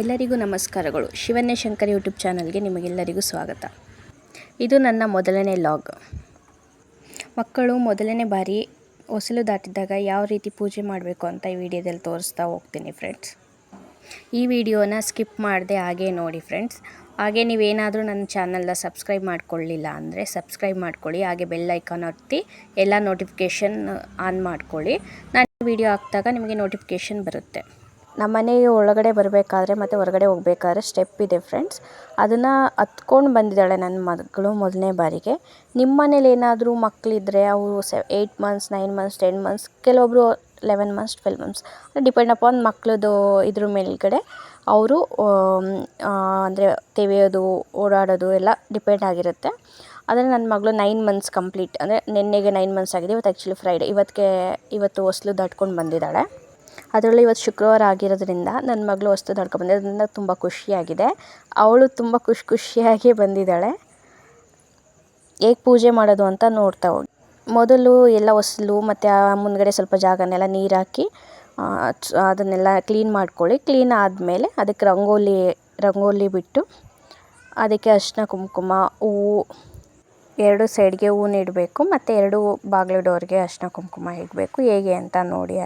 ಎಲ್ಲರಿಗೂ ನಮಸ್ಕಾರಗಳು. ಶಿವನ್ಯ ಶಂಕರ್ ಯೂಟ್ಯೂಬ್ ಚಾನಲ್ಗೆ ನಿಮಗೆಲ್ಲರಿಗೂ ಸ್ವಾಗತ. ಇದು ನನ್ನ ಮೊದಲನೇ ಲಾಗ್. ಮಕ್ಕಳು ಮೊದಲನೇ ಬಾರಿ ಹೊಸಲು ದಾಟಿದಾಗ ಯಾವ ರೀತಿ ಪೂಜೆ ಮಾಡಬೇಕು ಅಂತ ಈ ವಿಡಿಯೋದಲ್ಲಿ ತೋರಿಸ್ತಾ ಹೋಗ್ತೀನಿ ಫ್ರೆಂಡ್ಸ್ ಈ ವಿಡಿಯೋನ ಸ್ಕಿಪ್ ಮಾಡದೆ ಹಾಗೆ ನೋಡಿ ಫ್ರೆಂಡ್ಸ್ ಹಾಗೆ ನೀವೇನಾದರೂ ನನ್ನ ಚಾನಲ್ನ ಸಬ್ಸ್ಕ್ರೈಬ್ ಮಾಡ್ಕೊಳ್ಳಿಲ್ಲ ಅಂದರೆ ಸಬ್ಸ್ಕ್ರೈಬ್ ಮಾಡ್ಕೊಳ್ಳಿ. ಹಾಗೆ ಬೆಲ್ ಐಕಾನ್ ಒತ್ತಿ ಎಲ್ಲ ನೋಟಿಫಿಕೇಷನ್ ಆನ್ ಮಾಡ್ಕೊಳ್ಳಿ. ನಾನು ವಿಡಿಯೋ ಹಾಕಿದಾಗ ನಿಮಗೆ ನೋಟಿಫಿಕೇಷನ್ ಬರುತ್ತೆ. ನಮ್ಮ ಮನೆಗೆ ಒಳಗಡೆ ಬರಬೇಕಾದ್ರೆ ಮತ್ತು ಹೊರಗಡೆ ಹೋಗಬೇಕಾದ್ರೆ ಸ್ಟೆಪ್ ಇದೆ ಫ್ರೆಂಡ್ಸ್ ಅದನ್ನು ಹತ್ಕೊಂಡು ಬಂದಿದ್ದಾಳೆ ನನ್ನ ಮಗಳು ಮೊದಲನೇ ಬಾರಿಗೆ. ನಿಮ್ಮ ಮನೇಲಿ ಏನಾದರೂ ಮಕ್ಕಳಿದ್ರೆ ಅವು ಸೆ eight months nine months ten months ಕೆಲವೊಬ್ಬರು eleven months twelve months depend upon ಮಕ್ಕಳದು ಇದ್ರ ಮೇಲ್ಗಡೆ ಅವರು ಅಂದರೆ ತೆವೆಯೋದು ಓಡಾಡೋದು ಎಲ್ಲ ಡಿಪೆಂಡ್ ಆಗಿರುತ್ತೆ. ಆದರೆ ನನ್ನ ಮಗಳು ನೈನ್ ಮಂತ್ಸ್ ಕಂಪ್ಲೀಟ್ ಅಂದರೆ ನಿನ್ನೆಗೆ ನೈನ್ ಮಂತ್ಸ್ ಆಗಿದೆ, ಇವತ್ತು ಆ್ಯಕ್ಚುಲಿ ಫ್ರೈಡೆ ಇವತ್ತಿಗೆ ಇವತ್ತು ಹೊಸ್ಲು ದಾಟ್ಕೊಂಡು ಬಂದಿದ್ದಾಳೆ. ಅದರಲ್ಲೂ ಇವತ್ತು ಶುಕ್ರವಾರ ಆಗಿರೋದ್ರಿಂದ ನನ್ನ ಮಗಳು ಹೊಸ್ತು ದಾಟ್ಕೊಂಡು ಅದರಿಂದ ತುಂಬ ಖುಷಿಯಾಗಿದೆ. ಅವಳು ತುಂಬ ಖುಷಿ ಖುಷಿಯಾಗಿ ಬಂದಿದ್ದಾಳೆ. ಹೇಗೆ ಪೂಜೆ ಮಾಡೋದು ಅಂತ ನೋಡ್ತಾ ಹೋಗಿ. ಮೊದಲು ಎಲ್ಲ ಹೊಸಲು ಮತ್ತು ಆ ಮುಂದ್ಗಡೆ ಸ್ವಲ್ಪ ಜಾಗನೆಲ್ಲ ನೀರು ಹಾಕಿ ಅದನ್ನೆಲ್ಲ ಕ್ಲೀನ್ ಮಾಡ್ಕೊಳ್ಳಿ. ಕ್ಲೀನ್ ಆದಮೇಲೆ ಅದಕ್ಕೆ ರಂಗೋಲಿ ರಂಗೋಲಿ ಬಿಟ್ಟು ಅದಕ್ಕೆ ಅರಿಶಿನ ಕುಂಕುಮ, ಹೂವು ಎರಡು ಸೈಡ್ಗೆ ಹೂವು ಇಡಬೇಕು, ಮತ್ತು ಎರಡು ಬಾಗಿಲು ಡೋರ್ಗೆ ಅರ್ಶಿನ ಕುಂಕುಮ ಇಡಬೇಕು. ಹೇಗೆ ಅಂತ ನೋಡಿ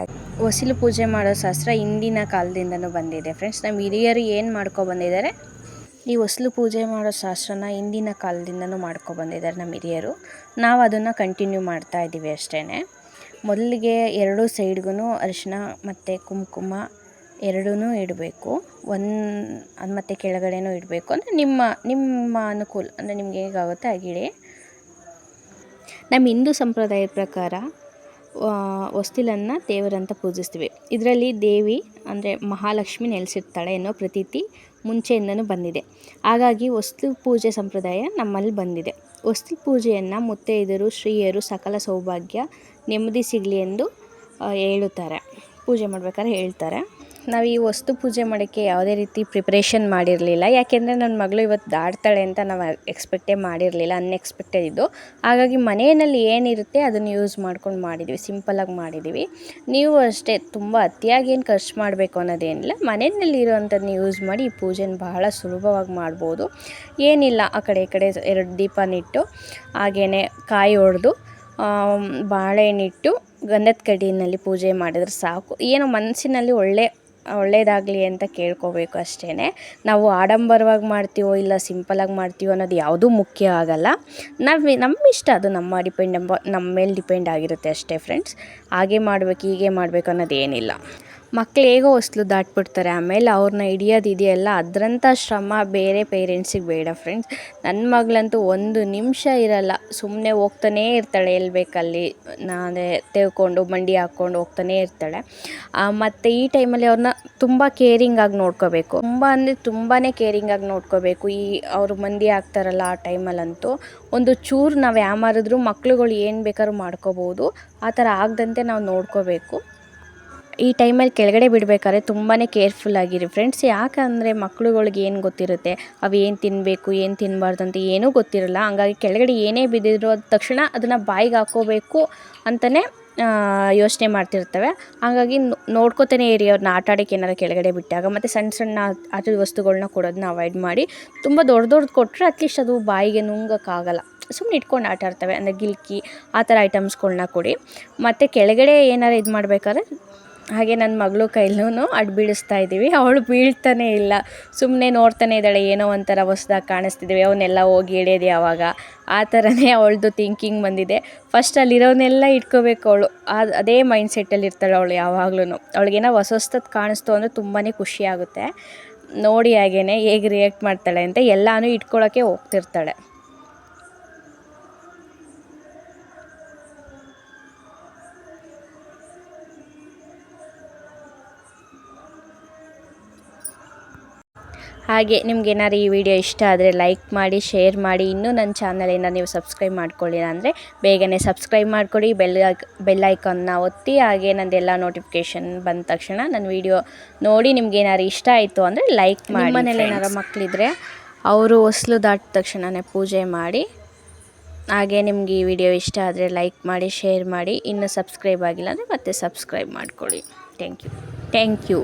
ಹೊಸಿಲು ಪೂಜೆ ಮಾಡೋ ಶಾಸ್ತ್ರ ಹಿಂದಿನ ಕಾಲದಿಂದನೂ ಬಂದಿದೆ. ಫ್ರೆಂಡ್ಸ್, ನಮ್ಮ ಹಿರಿಯರು ಏನು ಮಾಡ್ಕೊ ಬಂದಿದ್ದಾರೆ? ಈ ಹೊಸಲು ಪೂಜೆ ಮಾಡೋ ಶಾಸ್ತ್ರನ ಹಿಂದಿನ ಕಾಲದಿಂದನೂ ಮಾಡ್ಕೊ ಬಂದಿದ್ದಾರೆ ನಮ್ಮ ಹಿರಿಯರು. ನಾವು ಅದನ್ನು ಕಂಟಿನ್ಯೂ ಮಾಡ್ತಾ ಇದ್ದೀವಿ ಅಷ್ಟೇ ಮೊದಲಿಗೆ ಎರಡೂ ಸೈಡ್ಗೂ ಅರಿಶಿನ ಮತ್ತು ಕುಂಕುಮ ಎರಡೂ ಇಡಬೇಕು. ಒಂದು ಮತ್ತು ಕೆಳಗಡೆನೂ ಇಡಬೇಕು. ಅಂದರೆ ನಿಮ್ಮ ನಿಮ್ಮ ಅನುಕೂಲ, ಅಂದರೆ ನಿಮ್ಗೆ ಹೇಗಾಗುತ್ತೆ ಹಾಗಿಡಿ ನಮ್ಮ ಹಿಂದೂ ಸಂಪ್ರದಾಯದ ಪ್ರಕಾರ ಹೊಸ್ತಿಲನ್ನು ದೇವರಂತ ಪೂಜಿಸ್ತೀವಿ. ಇದರಲ್ಲಿ ದೇವಿ ಅಂದರೆ ಮಹಾಲಕ್ಷ್ಮಿ ನೆಲೆಸಿರ್ತಾಳೆ ಅನ್ನೋ ಪ್ರತೀತಿ ಮುಂಚೆಯಿಂದನೂ ಬಂದಿದೆ. ಹಾಗಾಗಿ ವಸ್ತು ಪೂಜೆ ಸಂಪ್ರದಾಯ ನಮ್ಮಲ್ಲಿ ಬಂದಿದೆ. ಹೊಸ್ತಿ ಪೂಜೆಯನ್ನು ಮುತ್ತೈದೆಯರು, ಶ್ರೀಯರು ಸಕಲ ಸೌಭಾಗ್ಯ ನೆಮ್ಮದಿ ಸಿಗಲಿ ಎಂದು ಹೇಳುತ್ತಾರೆ. ಪೂಜೆ ಮಾಡ್ಬೇಕಾದ್ರೆ ಹೇಳ್ತಾರೆ. ನಾವು ಈ ವಸ್ತು ಪೂಜೆ ಮಾಡೋಕ್ಕೆ ಯಾವುದೇ ರೀತಿ ಪ್ರಿಪ್ರೇಷನ್ ಮಾಡಿರಲಿಲ್ಲ. ಯಾಕೆಂದರೆ ನನ್ನ ಮಗಳು ಇವತ್ತು ದಾಟ್ತಾಳೆ ಅಂತ ನಾವು ಎಕ್ಸ್ಪೆಕ್ಟೇ ಮಾಡಿರಲಿಲ್ಲ ಅನ್ಎಕ್ಸ್ಪೆಕ್ಟೆಡ್ ಇದ್ದು. ಹಾಗಾಗಿ ಮನೆಯಲ್ಲಿ ಏನಿರುತ್ತೆ ಅದನ್ನು ಯೂಸ್ ಮಾಡ್ಕೊಂಡು ಮಾಡಿದ್ವಿ ಸಿಂಪಲಾಗಿ ಮಾಡಿದ್ದೀವಿ ನೀವು ಅಷ್ಟೇ, ತುಂಬ ಅತಿಯಾಗಿ ಏನು ಖರ್ಚು ಮಾಡಬೇಕು ಅನ್ನೋದೇನಿಲ್ಲ. ಮನೆಯಲ್ಲಿ ಇರೋವಂಥದ್ದನ್ನ ಯೂಸ್ ಮಾಡಿ ಈ ಪೂಜೆನ ಬಹಳ ಸುಲಭವಾಗಿ ಮಾಡ್ಬೋದು. ಏನಿಲ್ಲ, ಆ ಕಡೆ ಈ ಕಡೆ ಎರಡು ದೀಪನಿಟ್ಟು ಹಾಗೆಯೇ ಕಾಯಿ ಹೊಡೆದು ಬಾಳೆಹಣ್ಣಿಟ್ಟು ಗಂಧದ ಕಡ್ಡಿನಲ್ಲಿ ಪೂಜೆ ಮಾಡಿದ್ರೆ ಸಾಕು. ಏನೋ ಮನಸ್ಸಿನಲ್ಲಿ ಒಳ್ಳೆ ಒಳ್ಳೆಯದಾಗಲಿ ಅಂತ ಕೇಳ್ಕೋಬೇಕು ಅಷ್ಟೇ ನಾವು ಆಡಂಬರವಾಗಿ ಮಾಡ್ತೀವೋ ಇಲ್ಲ ಸಿಂಪಲಾಗಿ ಮಾಡ್ತೀವೋ ಅನ್ನೋದು ಯಾವುದೂ ಮುಖ್ಯ ಆಗಲ್ಲ. ನಾವು ನಮ್ಮ ಇಷ್ಟ ಅದು ನಮ್ಮ ಡಿಪೆಂಡ್ ನಮ್ಮ ಮೇಲೆ ಡಿಪೆಂಡ್ ಆಗಿರುತ್ತೆ ಅಷ್ಟೇ ಫ್ರೆಂಡ್ಸ್. ಹಾಗೆ ಮಾಡಬೇಕು, ಹೀಗೆ ಮಾಡಬೇಕು ಅನ್ನೋದು ಏನಿಲ್ಲ ಮಕ್ಳು ಹೇಗೋ ಹೊಸ್ಲು ದಾಟ್ಬಿಡ್ತಾರೆ. ಆಮೇಲೆ ಅವ್ರನ್ನ ಹಿಡಿಯೋದು ಇದೆಯಲ್ಲ ಅದರಂಥ ಶ್ರಮ ಬೇರೆ ಪೇರೆಂಟ್ಸಿಗೆ ಬೇಡ ಫ್ರೆಂಡ್ಸ್ ನನ್ನ ಮಗಳಂತೂ ಒಂದು ನಿಮಿಷ ಇರಲ್ಲ ಸುಮ್ಮನೆ ಹೋಗ್ತಾನೇ ಇರ್ತಾಳೆ ಎಲ್ಲಿ ಬೇಕಲ್ಲಿ ನಾನೇ ತೆವ್ಕೊಂಡು ಮಂಡಿ ಹಾಕ್ಕೊಂಡು ಹೋಗ್ತಾನೇ ಇರ್ತಾಳೆ. ಮತ್ತು ಈ ಟೈಮಲ್ಲಿ ಅವ್ರನ್ನ ತುಂಬ ಕೇರಿಂಗಾಗಿ ನೋಡ್ಕೋಬೇಕು. ತುಂಬ ಅಂದರೆ ತುಂಬಾ ಕೇರಿಂಗಾಗಿ ನೋಡ್ಕೋಬೇಕು. ಈ ಅವರು ಮಂದಿ ಆಗ್ತಾರಲ್ಲ ಆ ಟೈಮಲ್ಲಂತೂ ಒಂದು ಚೂರು ನಾವು ಯಾಮಾರಿದ್ರು ಮಕ್ಳುಗಳು ಏನು ಬೇಕಾದ್ರೂ ಮಾಡ್ಕೋಬೋದು. ಆ ಥರ ಆಗದಂತೆ ನಾವು ನೋಡ್ಕೋಬೇಕು. ಈ ಟೈಮಲ್ಲಿ ಕೆಳಗಡೆ ಬಿಡಬೇಕಾದ್ರೆ ತುಂಬಾ ಕೇರ್ಫುಲ್ಲಾಗಿರಿ ಫ್ರೆಂಡ್ಸ್ ಯಾಕಂದರೆ ಮಕ್ಳುಗಳ್ಗೆ ಏನು ಗೊತ್ತಿರುತ್ತೆ? ಅವು ಏನು ತಿನ್ನಬೇಕು ಏನು ತಿನ್ನಬಾರ್ದು ಅಂತ ಏನೂ ಗೊತ್ತಿರಲ್ಲ. ಹಂಗಾಗಿ ಕೆಳಗಡೆ ಏನೇ ಬಿದ್ದಿದ್ರು ಅದ ತಕ್ಷಣ ಅದನ್ನು ಬಾಯಿಗೆ ಹಾಕೋಬೇಕು ಅಂತಲೇ ಯೋಚನೆ ಮಾಡ್ತಿರ್ತವೆ. ಹಾಗಾಗಿ ನೋಡ್ಕೋತಾನೆ ಇರಿ ಅವ್ರನ್ನ ಆಟ ಆಡೋಕ್ಕೆ ಏನಾರು ಕೆಳಗಡೆ ಬಿಟ್ಟಾಗ ಮತ್ತು ಸಣ್ಣ ಸಣ್ಣ ಆಟದ ವಸ್ತುಗಳನ್ನ ಕೊಡೋದನ್ನ ಅವಾಯ್ಡ್ ಮಾಡಿ. ತುಂಬ ದೊಡ್ಡ ದೊಡ್ಡದು ಕೊಟ್ಟರೆ ಅಟ್ಲೀಸ್ಟ್ ಅದು ಬಾಯಿಗೆ ನುಂಗೋಕ್ಕಾಗಲ್ಲ. ಸುಮ್ಮನೆ ಇಟ್ಕೊಂಡು ಆಟ ಆಡ್ತವೆ. ಅಂದರೆ ಗಿಲ್ಕಿ ಆ ಥರ ಐಟಮ್ಸ್ಗಳನ್ನ ಕೊಡಿ. ಮತ್ತು ಕೆಳಗಡೆ ಏನಾರು ಇದು ಮಾಡಬೇಕಾದ್ರೆ ಹಾಗೆ ನನ್ನ ಮಗಳು ಕೈಲೂ ಅಡ್ಡ ಬೀಳಿಸ್ತಾ ಇದ್ದೀವಿ. ಅವಳು ಬೀಳ್ತಾನೇ ಇಲ್ಲ. ಸುಮ್ಮನೆ ನೋಡ್ತಾನೆ ಇದ್ದಾಳೆ, ಏನೋ ಒಂಥರ ಹೊಸ್ದಾಗಿ ಕಾಣಿಸ್ತಿದ್ದೀವಿ ಅವನ್ನೆಲ್ಲ ಹೋಗಿ ಹಿಡಿಯೋದು ಯಾವಾಗ? ಆ ಥರನೇ ಅವಳದು ಥಿಂಕಿಂಗ್ ಬಂದಿದೆ. ಫಸ್ಟ್ ಅಲ್ಲಿರೋನೆಲ್ಲ ಇಟ್ಕೋಬೇಕು ಅವಳು. ಅದು ಅದೇ ಮೈಂಡ್ ಸೆಟ್ಟಲ್ಲಿ ಇರ್ತಾಳೆ ಅವಳು ಯಾವಾಗ್ಲೂ ಅವಳಿಗೇನೋ ಹೊಸ ಹೊಸದು ಕಾಣಿಸ್ತು ಅಂದರೆ ತುಂಬಾ ಖುಷಿ ಆಗುತ್ತೆ. ನೋಡಿ ಹಾಗೇ ಹೇಗೆ ರಿಯಾಕ್ಟ್ ಮಾಡ್ತಾಳೆ ಅಂತ ಎಲ್ಲನೂ ಇಟ್ಕೊಳ್ಳೋಕ್ಕೆ ಹೋಗ್ತಿರ್ತಾಳೆ. ಹಾಗೆ ನಿಮ್ಗೆ ಏನಾದ್ರು ಈ ವಿಡಿಯೋ ಇಷ್ಟ ಆದರೆ ಲೈಕ್ ಮಾಡಿ ಶೇರ್ ಮಾಡಿ ಇನ್ನೂ ನನ್ನ ಚಾನಲಿಂದ ನೀವು ಸಬ್ಸ್ಕ್ರೈಬ್ ಮಾಡ್ಕೊಳ್ಳಿಲ್ಲ ಅಂದರೆ ಬೇಗನೆ ಸಬ್ಸ್ಕ್ರೈಬ್ ಮಾಡಿಕೊಡಿ ಬೆಲ್ ಬೆಲ್ ಐಕಾನ್ನ ಒತ್ತಿ ಹಾಗೆ ನಂದೆಲ್ಲ ನೋಟಿಫಿಕೇಷನ್ ಬಂದ ತಕ್ಷಣ ನನ್ನ ವಿಡಿಯೋ ನೋಡಿ ನಿಮ್ಗೆ ಏನಾದ್ರು ಇಷ್ಟ ಆಯಿತು ಅಂದರೆ ಲೈಕ್ ಮಾಡಿ ಮನೇಲಿ ಏನಾದ್ರು ಮಕ್ಕಳಿದ್ರೆ ಅವರು ಹೊಸ್ಲು ದಾಟಿದ ತಕ್ಷಣವೇ ಪೂಜೆ ಮಾಡಿ. ಹಾಗೆ ನಿಮ್ಗೆ ಈ ವಿಡಿಯೋ ಇಷ್ಟ ಆದರೆ ಲೈಕ್ ಮಾಡಿ ಶೇರ್ ಮಾಡಿ. ಇನ್ನೂ ಸಬ್ಸ್ಕ್ರೈಬ್ ಆಗಿಲ್ಲ ಅಂದರೆ ಮತ್ತೆ ಸಬ್ಸ್ಕ್ರೈಬ್ ಮಾಡಿಕೊಳ್ಳಿ. Thank you thank you